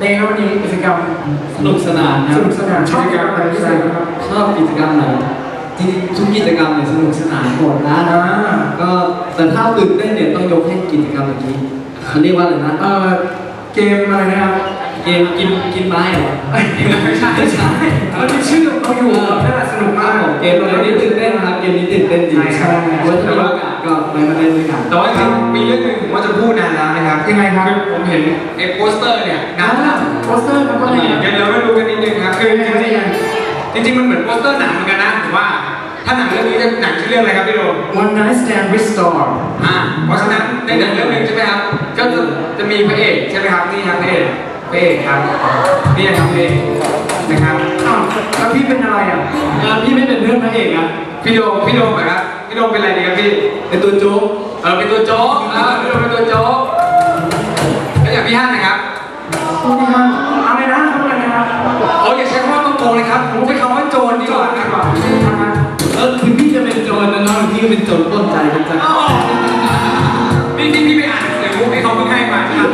ในวันนี้กิจกรรมสนุกสนานคสรับนุกสนานชอบกิจกรรมอะไรที่สุดครับชอบกิจกรรมไหนจริงๆทุกกิจกรรมเนี่ยสนุกสนานหมดนะอ่าก็แต่ถ้าตื่นเต้นเนี่ยต้องยกให้กิจกรรมเมื่อกี้เขาเรียกว่าอะไรนะเอ่อเกมอะไรนะครับเกมกินกินไม้เหรอไม่ใช่ไม่ใช่มันมีชื่อเขาอยู่นั่นแหละสนุกมากผมเกมเกมนี้ตื่นเต้นนะครับเกมนี้ตื่นเต้นจริงใช่ใช่ว้ถ้ามีโอกาสก็ไปมาเล่นด้วยกันแต่ว่าจริงมีเรื่องหนึ่งผมว่าจะพูดนานแล้วนะครับยังไงครับผมเห็นไอ้โปสเตอร์เนี่ยนานแล้วโปสเตอร์ครับว่าไงครับเดี๋ยวเราไปดูกันนิดนึงครับคือจริงยังไงๆจริงๆมันเหมือนโปสเตอร์หนังเหมือนกันนะผมว่าถ้าหนังเรื่องนี้จะหนังชื่อเรื่องอะไรครับพี่โดม One Night Stand with Storm อ่าเพราะฉะนั้นในหนังเรื่องหนึงใช่ไหมครับก็จะจะมีพระเอกใช่ไหมครับนี่ครับพระเอก เอกครับนี่นะครับพระเอกนะครับอ้าวแล้วพี่เป็นอะไรอะงานพี่ไม่เป็นเพื่อนพระเอกอะพี่โดมพี่โดมเหรอครับพี่โดมเป็นอะไรดีครับพี่เป็นตัวโจ๊กเออเป็นตัวโจ๊กเออพี่โดมเป็นตัวโจ๊กแล้วอย่างพี่ฮั่นนะครับพูดดีครับอะไรนะพูดอะไรนะครับโอ้ยอย่าใช้คำว่าต้องโกงเลยครับผมใช้คำว่าโจรดีกว่าดีนะกคว่ารับทำไมเออคือพี่จะเป็นโจรนะน้องพี่ก็เป็นโจรปล้นใจกันจ้ะอ้าวนี่ที่พี่ไปอ่านหนังสือให้เขาเพิ่งให้มาครับ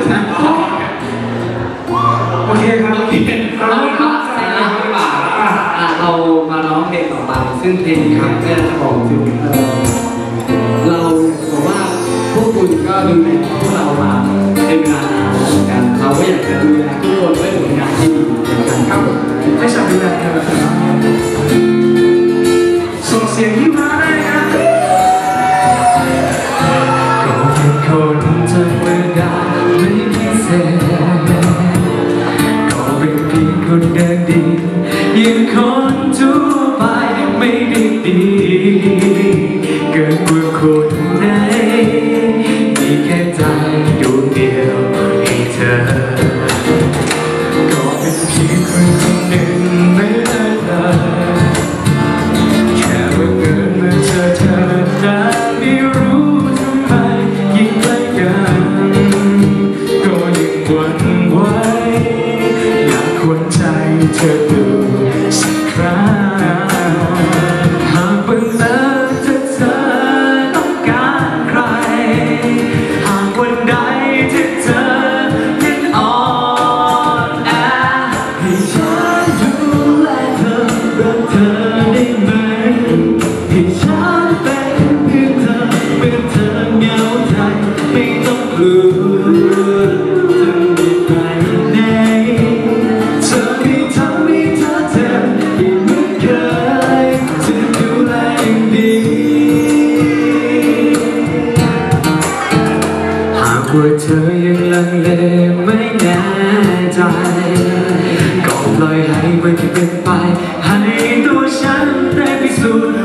ซึ่งเพลงครับก็จะบองจุดเราบอกว่าพวกคุณก็ดูแลพวกเรามาเป็นเวลานานเหมือนกัน เราก็อยากจะดูแลทุกคนด้วยผลงานที่ดีเหมือนกันครับให้ฉันดูแลเธอ ได้ดีเย่างดีหากว่าเธอยังลังเลไม่แน่ใจ ก็ปล่อยให้มันเป็นไป ให้ตัวฉันได้พิสูจน์